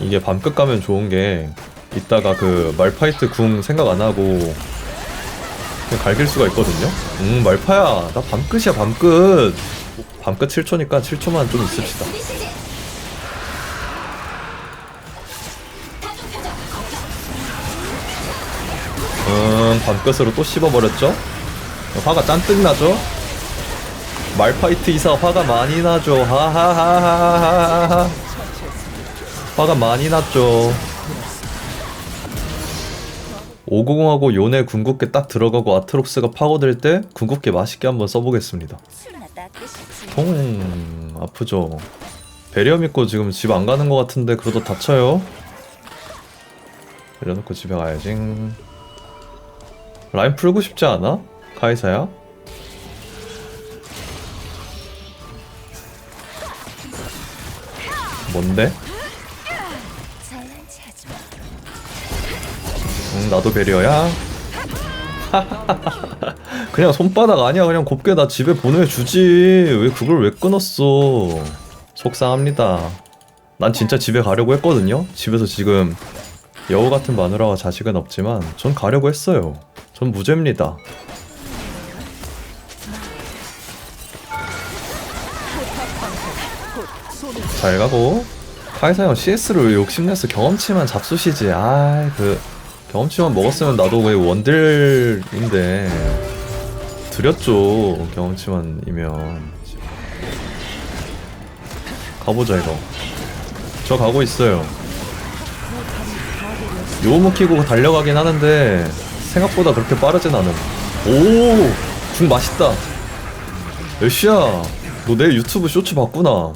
이게 밤끝 가면 좋은 게 이따가 그 말파이트 궁 생각 안 하고 그냥 갈길 수가 있거든요. 음 말파야 나 밤끝이야 밤끝. 밤끝 7초니까 7초만 좀 있읍시다. 음 밤끝으로 또 씹어버렸죠? 화가 잔뜩 나죠? 말파이트 이사 화가 많이 나죠. 하하하하하하. 화가 많이 났죠. 590하고 요네 궁극기 딱 들어가고 아트록스가 파고들 때 궁극기 맛있게 한번 써보겠습니다. 통 아프죠. 배리어 믿고 지금 집 안 가는 것 같은데 그러다 다쳐요. 내려놓고 집에 가야지. 라인 풀고 싶지 않아? 카이사야? 뭔데? 응 나도 배리어야. 그냥 손바닥 아니야. 그냥 곱게 나 집에 보내주지. 왜 그걸 왜 끊었어? 속상합니다. 난 진짜 집에 가려고 했거든요. 집에서 지금 여우 같은 마누라와 자식은 없지만 전 가려고 했어요. 전 무죄입니다. 잘 가고. 카이사 형 CS를 왜 욕심내서 경험치만 잡수시지. 아이 그 경험치만 먹었으면 나도 왜 원딜인데. 드렸죠 경험치만이면. 가보자 이거. 저 가고 있어요. 요무 키고 달려가긴 하는데 생각보다 그렇게 빠르진 않음. 오궁 맛있다. 애쉬야 너 내일 유튜브 쇼츠 봤구나.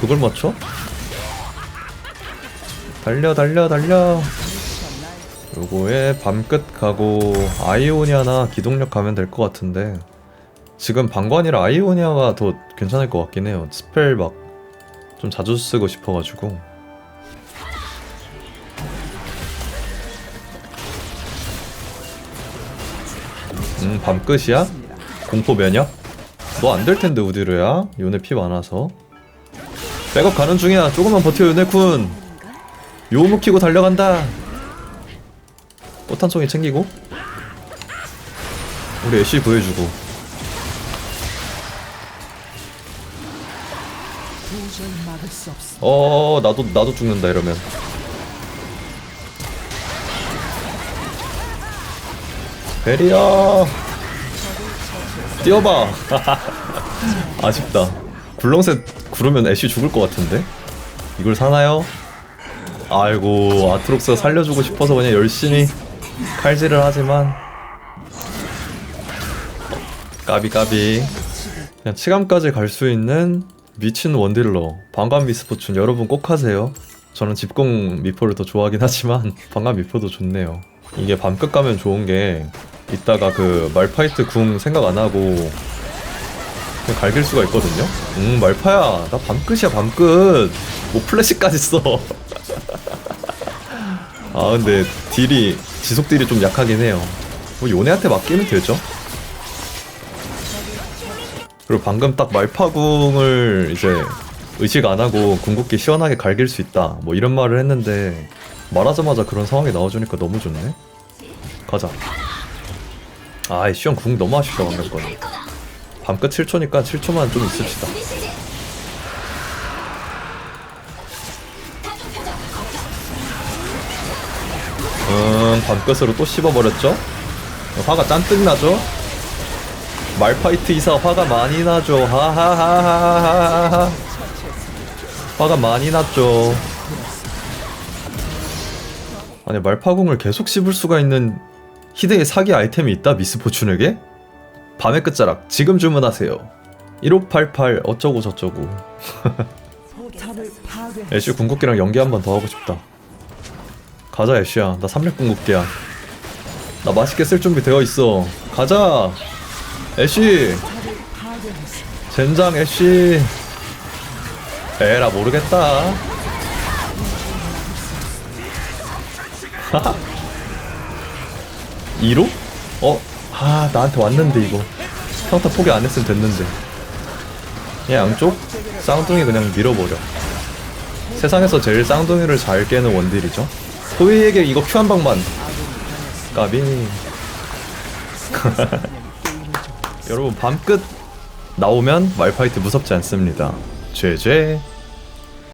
그걸 맞춰? 달려 달려 달려 요거에 밤끝 가고 아이오니아나 기동력 가면 될 것 같은데 지금 방관이라 아이오니아가 더 괜찮을 것 같긴 해요. 스펠 막 좀 자주 쓰고 싶어가지고. 음 밤끝이야? 공포 면역? 너 안 될 텐데 우디르야. 요네 피 많아서. 백업 가는 중이야. 조금만 버텨 요네쿤. 요무 키고 달려간다 꽃한 송이 챙기고 우리 애쉬 구해주고. 어 나도 나도 죽는다 이러면. 베리야. 뛰어봐. 아쉽다. 굴렁쇠 구르면 애쉬 죽을 것 같은데? 이걸 사나요? 아이고 아트록스가 살려주고 싶어서 그냥 열심히 칼질을 하지만 까비 까비. 그냥 치감까지 갈 수 있는 미친 원딜러 방관 미스포춘 여러분 꼭 하세요. 저는 집공 미포를 더 좋아하긴 하지만 방관 미포도 좋네요. 이게 밤끝 가면 좋은 게 이따가 그 말파이트 궁 생각 안 하고 그냥 갈길 수가 있거든요? 음 말파야. 나 밤끝이야 밤끝. 뭐 플래시까지 써 아 근데 딜이 지속 딜이 좀 약하긴 해요. 뭐 요네한테 맡기면 되죠. 그리고 방금 딱 말파궁을 이제 의식 안 하고 궁극기 시원하게 갈길 수 있다. 뭐 이런 말을 했는데 말하자마자 그런 상황이 나와주니까 너무 좋네. 가자. 아이 시원 궁 너무 아쉽다 방금 건. 밤끝 7초니까 7초만 좀 있읍시다. 음, 밤끝으로 또 씹어버렸죠? 화가 잔뜩 나죠? 말파이트 이사 화가 많이 나죠? 하하하하하하. 화가 많이 났죠. 아니, 말파궁을 계속 씹을 수가 있는 희대의 사기 아이템이 있다, 미스포춘에게? 밤의 끝자락, 지금 주문하세요. 1588 어쩌고 저쩌고. 애쉬 궁극기랑 연기 한 번 더 하고 싶다. 가자 애쉬야. 나 3렙 궁극기야. 나 맛있게 쓸 준비 되어 있어. 가자! 애쉬! 젠장 애쉬! 에라 모르겠다. 하하 2로? 어? 아 나한테 왔는데 이거. 평타 포기 안 했으면 됐는데. 얘 양쪽? 쌍둥이 그냥 밀어버려. 세상에서 제일 쌍둥이를 잘 깨는 원딜이죠. 소희에게 이거 큐 한 방만. 까비. 여러분 밤끝 나오면 말파이트 무섭지 않습니다. 죄죄.